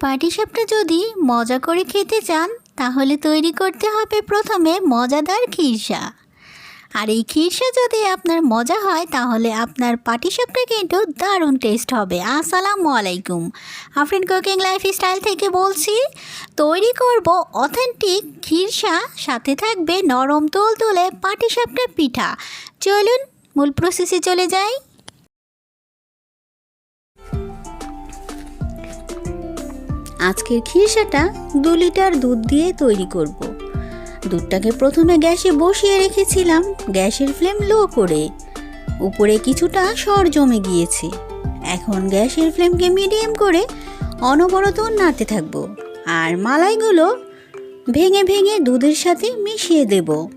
পাটিসাপটা যদি মজা করে খেতে চান, তাহলে তৈরি করতে হবে প্রথমে মজাদার খিরসা। আর এই খিরসা যদি আপনার মজা হয়, তাহলে আপনার পাটিসাপটা কিন্তু দারুণ টেস্ট হবে। আসসালামু আলাইকুম। আফরিন কুকিং লাইফ স্টাইল থেকে বলছি, তৈরি করব অথেন্টিক খিরসা, সাথে থাকবে নরম তোল তুলে পাটিসাপটা পিঠা। চলুন, মূল প্রসেসে চলে যাই। আজকের খিরসাটা দু লিটার দুধ দিয়ে তৈরি করব। দুধটাকে প্রথমে গ্যাসে বসিয়ে রেখেছিলাম, গ্যাসের ফ্লেম লো করে। উপরে কিছুটা সর জমে গিয়েছে। এখন গ্যাসের ফ্লেমকে মিডিয়াম করে অনবরত নাড়তে থাকব আর মালাইগুলো ভেঙে ভেঙে দুধের সাথে মিশিয়ে দেব।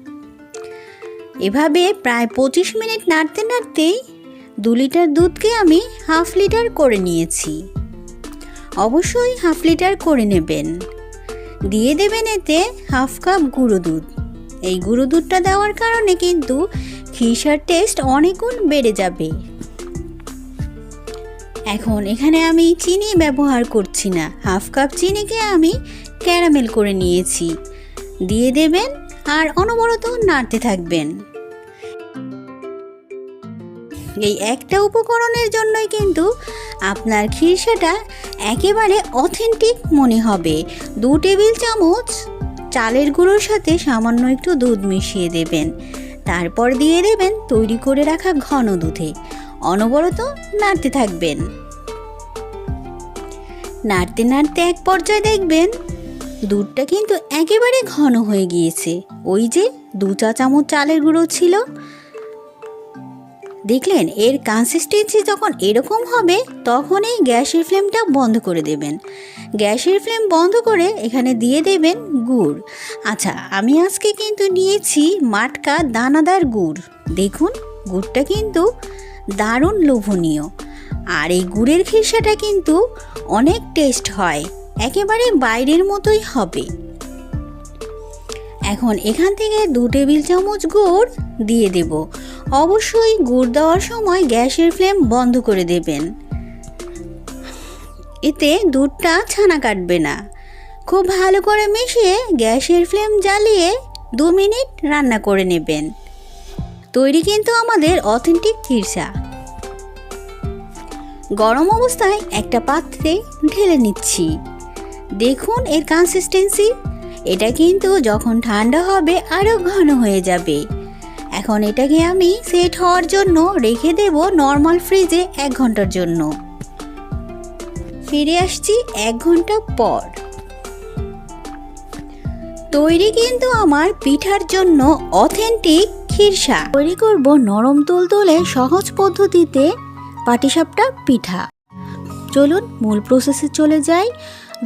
এভাবে প্রায় পঁচিশ মিনিট নাড়তে নাড়তেই দু লিটার দুধকে আমি হাফ লিটার করে নিয়েছি। অবশ্যই হাফ লিটার করে নেবেন। দিয়ে দেবেন এতে হাফ কাপ গুঁড়ো দুধ। এই গুঁড়ো দুধটা দেওয়ার কারণে কিন্তু খিরসার টেস্ট অনেক গুণ বেড়ে যাবে। এখন এখানে আমি চিনি ব্যবহার করছি না। হাফ কাপ চিনিকে আমি ক্যারামেল করে নিয়েছি। দিয়ে দেবেন আর অনবরত নাড়তে থাকবেন। এই একটা উপকরণের জন্যই কিন্তু আপনার খিরসাটা একেবারে অথেন্টিক মনে হবে। দু টেবিল চামচ চালের গুঁড়োর সাথে সামান্য একটু দুধ মিশিয়ে দেবেন। তারপর দিয়ে দেবেন তৈরি করে রাখা ঘন দুধে। অনবরত নাড়তে থাকবেন। নাড়তে নাড়তে এক পর্যায়ে দেখবেন দুধটা কিন্তু একেবারে ঘন হয়ে গিয়েছে। ওই যে দু চা চামচ চালের গুঁড়ো ছিল দেখলেন এর কনসিস্টেন্সি যখন এরকম হবে, তখনই গ্যাসের ফ্লেমটা বন্ধ করে দেবেন। গ্যাসের ফ্লেম বন্ধ করে এখানে দিয়ে দেবেন গুড়। আচ্ছা আমি আজকে কিন্তু নিয়েছি মাটকা দানাদার গুড়। দেখুন, গুড়টা কিন্তু দারুণ লোভনীয়। আর এই গুড়ের খিরসাটা কিন্তু অনেক টেস্ট হয়, একেবারে বাইরের মতোই হবে। এখন এখান থেকে দু টেবিল চামচ গুড় দিয়ে দেব। অবশ্যই গুড় দেওয়ার সময় গ্যাসের ফ্লেম বন্ধ করে দেবেন। এতে দুধটা ছানা কাটবে না। খুব ভালো করে মিশিয়ে গ্যাসের ফ্লেম জ্বালিয়ে দু মিনিট রান্না করে নেবেন। তৈরি কিন্তু আমাদের অথেন্টিক খিরসা। গরম অবস্থায় একটা পাত্রে ঢেলে নিচ্ছি। দেখুন এর কনসিস্টেন্সি এটা কিন্তু যখন ঠান্ডা হবে আরও ঘন হয়ে যাবে। এখন এটাকে আমি সেট হওয়ার জন্য রেখে দেব নর্মাল ফ্রিজে এক ঘণ্টার জন্য। ফিরে আসছি এক ঘণ্টা পর। তৈরি কিন্তু আমার পিঠার জন্য অথেন্টিক খিরসা তৈরি করব নরম তুলতুলে সহজ পদ্ধতিতে পাটিসাপটা পিঠা। চলুন মূল প্রসেসে চলে যাই।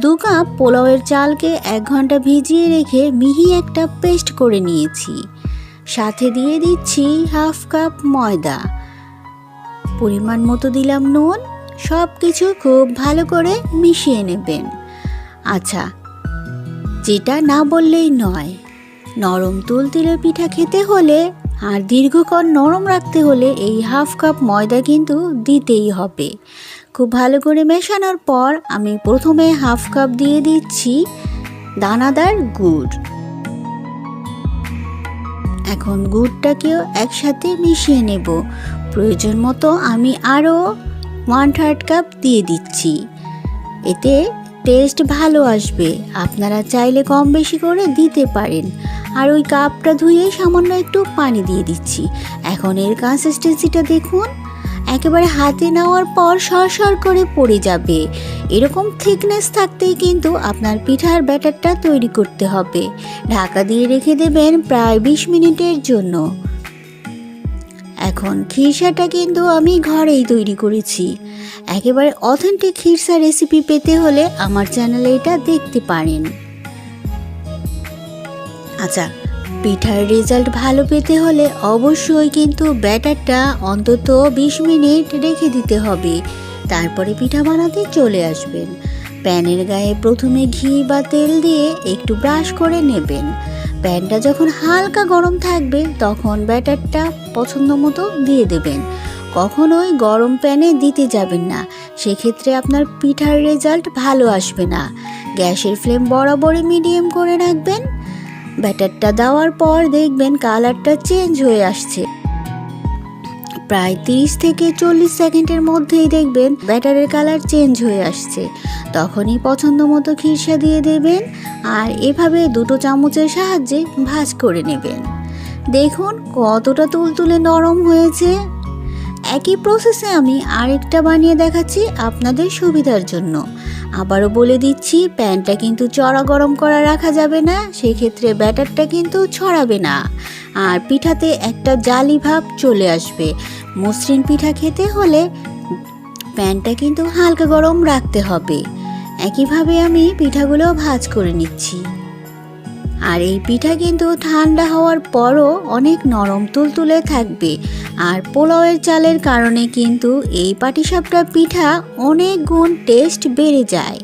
দু কাপ পোলাওয়ের চালকে এক ঘণ্টা ভিজিয়ে রেখে মিহি একটা পেস্ট করে নিয়েছি। সাথে দিয়ে দিচ্ছি হাফ কাপ ময়দা। পরিমাণ মতো দিলাম নুন সব কিছু খুব ভালো করে মিশিয়ে নেবেন। আচ্ছা যেটা না বললেই নয়, নরম তুলতুলে পিঠা খেতে হলে আর দীর্ঘক্ষণ নরম রাখতে হলে এই হাফ কাপ ময়দা কিন্তু দিতেই হবে। খুব ভালো করে মেশানোর পর আমি প্রথমে হাফ কাপ দিয়ে দিচ্ছি দানাদার গুড়। এখন গুড়টাকেও একসাথে মিশিয়ে নেব। প্রয়োজন মতো আমি আরও ওয়ান থার্ড কাপ দিয়ে দিচ্ছি। এতে টেস্ট ভালো আসবে। আপনারা চাইলে কম বেশি করে দিতে পারেন। আর ওই কাপটা ধুয়ে সামান্য একটু পানি দিয়ে দিচ্ছি। এখন এর কনসিস্টেন্সিটা দেখুন। একেবারে হাতে নেওয়ার পর সরসর করে পড়ে যাবে। এরকম থিকনেস থাকতেই কিন্তু আপনার পিঠার ব্যাটারটা তৈরি করতে হবে। ঢাকা দিয়ে রেখে দেবেন প্রায় বিশ মিনিটের জন্য। এখন খিরসাটা কিন্তু আমি ঘরেই তৈরি করেছি। একেবারে অথেন্টিক খিরসা রেসিপি পেতে হলে আমার চ্যানেলে এটা দেখতে পারেন। আচ্ছা পিঠার রেজাল্ট ভালো পেতে হলে অবশ্যই কিন্তু ব্যাটারটা অন্তত বিশ মিনিট রেখে দিতে হবে। তারপরে পিঠা বানাতে চলে আসবেন। প্যানের গায়ে প্রথমে ঘি বা তেল দিয়ে একটু ব্রাশ করে নেবেন। প্যানটা যখন হালকা গরম থাকবে, তখন ব্যাটারটা পছন্দ মতো দিয়ে দেবেন। কখনোই গরম প্যানে দিতে যাবেন না। সেক্ষেত্রে আপনার পিঠার রেজাল্ট ভালো আসবে না। গ্যাসের ফ্লেম বরাবরই মিডিয়াম করে রাখবেন। ব্যাটারটা দেওয়ার পর দেখবেন কালারটা চেঞ্জ হয়ে আসছে। প্রায় তিরিশ থেকে চল্লিশ সেকেন্ডের মধ্যেই দেখবেন ব্যাটারের কালার চেঞ্জ হয়ে আসছে। তখনই পছন্দ মতো খিরসা দিয়ে দেবেন আর এভাবে দুটো চামচের সাহায্যে ভাজ করে নেবেন। দেখুন কতটা তুলতুলে নরম হয়েছে। একই প্রসেসে আমি আরেকটা বানিয়ে দেখাচ্ছি আপনাদের সুবিধার জন্য। আবারও বলে দিচ্ছি প্যানটা কিন্তু চড়া গরম করা রাখা যাবে না, সেক্ষেত্রে ব্যাটারটা কিন্তু ছড়াবে না। আর পিঠাতে একটা জালি ভাব চলে আসবে। মসৃণ পিঠা খেতে হলে প্যানটা কিন্তু হালকা গরম রাখতে হবে। একইভাবে আমি পিঠাগুলো ভাজ করে নিচ্ছি। আর এই পিঠা কিন্তু ঠান্ডা হওয়ার পরও অনেক নরম তুলতুলে থাকবে। আর পোলাওয়ের চালের কারণে কিন্তু এই পাটিসাপটা পিঠা অনেক গুণ টেস্ট বেড়ে যায়।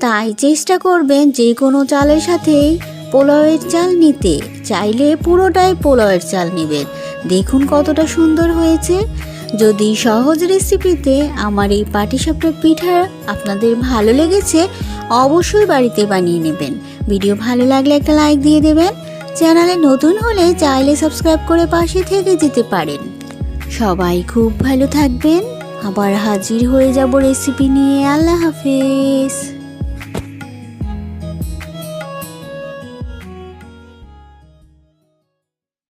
তাই চেষ্টা করবেন যে কোনো চালের সাথেই পোলাওয়ের চাল নিতে। চাইলে পুরোটাই পোলাওয়ের চাল নেবেন। দেখুন কতটা সুন্দর হয়েছে। যদি সহজ রেসিপিতে আমার এই পাটিসাপটা পিঠা আপনাদের ভালো লেগেছে অবশ্যই বাড়িতে বানিয়ে নেবেন। ভিডিও ভালো লাগলে একটা লাইক দিয়ে দেবেন। চ্যানেলে নতুন হলে চাইলে সাবস্ক্রাইব করে পাশে থেকে যেতে পারেন। সবাই খুব ভালো থাকবেন। আবার হাজির হয়ে যাব রেসিপি নিয়ে। আল্লাহ হাফেজ।